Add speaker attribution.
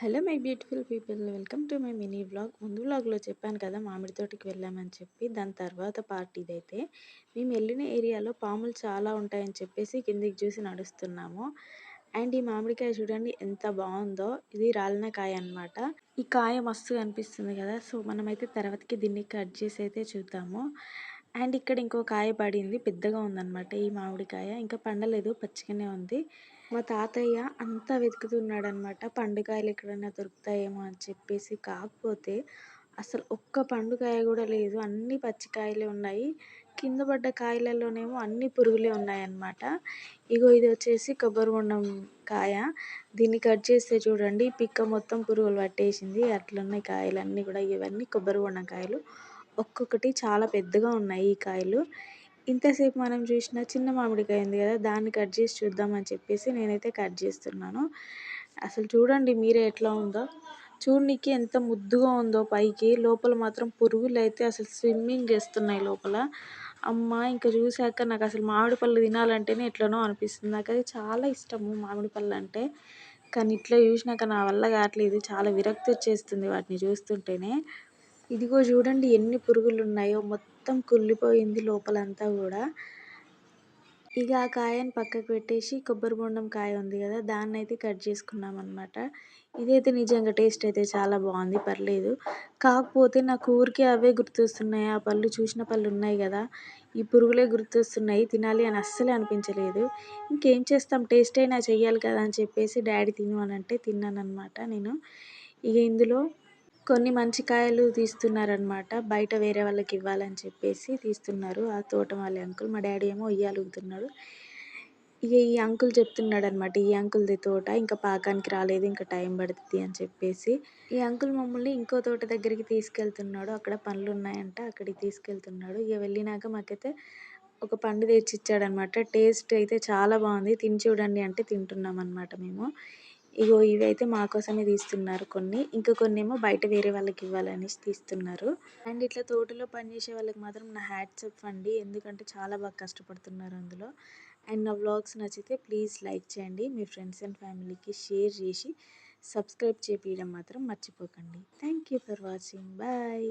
Speaker 1: Hello my beautiful people welcome to my mini blog ముందు బ్లాగ్లో చెప్పాను కదా మామిడి తోటకి వెళ్ళామని చెప్పి దాని తర్వాత పార్ట్ ఇదైతే. మేము వెళ్ళిన ఏరియాలో పాములు చాలా ఉంటాయని చెప్పేసి కిందికి చూసి నడుస్తున్నాము. అండ్ ఈ మామిడికాయ చూడండి ఎంత బాగుందో ఇది రాలిన కాయ అనమాట ఈ కాయ మస్తు కనిపిస్తుంది కదా సో మనమైతే తర్వాతకి దీన్ని కట్ చేసి అయితే చూద్దాము. అండ్ ఇక్కడ ఇంకో కాయ పడింది పెద్దగా ఉందన్నమాట ఈ మామిడికాయ ఇంకా పండలేదు పచ్చిగానే ఉంది. మా తాతయ్య అంతా వెతుకుతున్నాడు అనమాట పండుకాయలు ఎక్కడైనా దొరుకుతాయేమో అని చెప్పేసి. కాకపోతే అసలు ఒక్క పండుకాయ కూడా లేదు అన్ని పచ్చికాయలే ఉన్నాయి. కింద పడ్డ కాయలలోనేమో అన్ని పురుగులే ఉన్నాయన్నమాట. ఇగో ఇది వచ్చేసి కొబ్బరి బొండం కాయ. దీన్ని కట్ చేస్తే చూడండి పిక్క మొత్తం పురుగులు పట్టేసింది. అట్లున్నాయి కాయలన్నీ కూడా ఇవన్నీ కొబ్బరి బొండం కాయలు. ఒక్కొక్కటి చాలా పెద్దగా ఉన్నాయి ఈ కాయలు. ఇంతసేపు మనం చూసిన చిన్న మామిడికాయ ఉంది కదా దాన్ని కట్ చేసి చూద్దామని చెప్పేసి నేనైతే కట్ చేస్తున్నాను. అసలు చూడండి మీరే ఎట్లా ఉందో. చూడనికి ఎంత ముద్దుగా ఉందో పైకి. లోపల మాత్రం పురుగులు అయితే అసలు స్విమ్మింగ్ చేస్తున్నాయి లోపల. అమ్మ ఇంకా చూశాక నాకు అసలు మామిడి పళ్ళు తినాలంటేనే ఎట్లనో అనిపిస్తుంది. నాకు అది చాలా ఇష్టము మామిడి పళ్ళు అంటే. కానీ ఇట్లా చూసినాక నా వల్ల కావట్లేదు. చాలా విరక్తి వచ్చేస్తుంది వాటిని చూస్తుంటేనే. ఇదిగో చూడండి ఎన్ని పురుగులు ఉన్నాయో మొత్తం కుళ్ళిపోయింది లోపలంతా కూడా. ఇక ఆ కాయని పక్కకు పెట్టేసి కొబ్బరి బొండం కాయ ఉంది కదా దాన్ని అయితే కట్ చేసుకున్నాం అనమాట ఇదైతే నిజంగా టేస్ట్ అయితే చాలా బాగుంది పర్లేదు. కాకపోతే నాకు ఊరికే అవే గుర్తొస్తున్నాయి. ఆ పళ్ళు చూసిన పళ్ళు ఉన్నాయి కదా ఈ పురుగులే గుర్తొస్తున్నాయి. తినాలి అని అస్సలే అనిపించలేదు. ఇంకేం చేస్తాం? టేస్ట్ అయినా చెయ్యాలి కదా అని చెప్పేసి డాడీ తిను అని అంటే తిన్నాను అనమాట నేను. ఇక ఇందులో కొన్ని మంచి కాయలు తీస్తున్నారనమాట బయట వేరే వాళ్ళకి ఇవ్వాలని చెప్పేసి తీస్తున్నారు. ఆ తోట వాళ్ళ అంకుల్ మా డాడీ ఏమో ఉయ్యాలుగుతున్నాడు ఇక ఈ అంకుల్ చెప్తున్నాడు అనమాట ఈ అంకుల్ది తోట ఇంకా పాకానికి రాలేదు ఇంకా టైం పడుతుంది అని చెప్పేసి. ఈ అంకుల్ మమ్మల్ని ఇంకో తోట దగ్గరికి తీసుకెళ్తున్నాడు. అక్కడ పండ్లు ఉన్నాయంట అక్కడికి తీసుకెళ్తున్నాడు. ఇక వెళ్ళినాక మాకైతే ఒక పండు తెచ్చి ఇచ్చాడనమాట టేస్ట్ అయితే చాలా బాగుంది. తిని చూడండి అంటే తింటున్నాం అనమాట మేము. ఇగో ఇవి అయితే మా కోసమే తీస్తున్నారు కొన్ని. ఇంకా కొన్ని ఏమో బయట వేరే వాళ్ళకి ఇవ్వాలనేసి తీస్తున్నారు. అండ్ ఇట్లా తోటలో పనిచేసే వాళ్ళకి మాత్రం నా హ్యాట్స్ ఆఫ్ అండి. ఎందుకంటే చాలా బాగా కష్టపడుతున్నారు అందులో. అండ్ నా వ్లాగ్స్ నచ్చితే ప్లీజ్ లైక్ చేయండి. మీ ఫ్రెండ్స్ అండ్ ఫ్యామిలీకి షేర్ చేసి సబ్స్క్రైబ్ చేపించడం మాత్రం మర్చిపోకండి. Thank you for watching. Bye.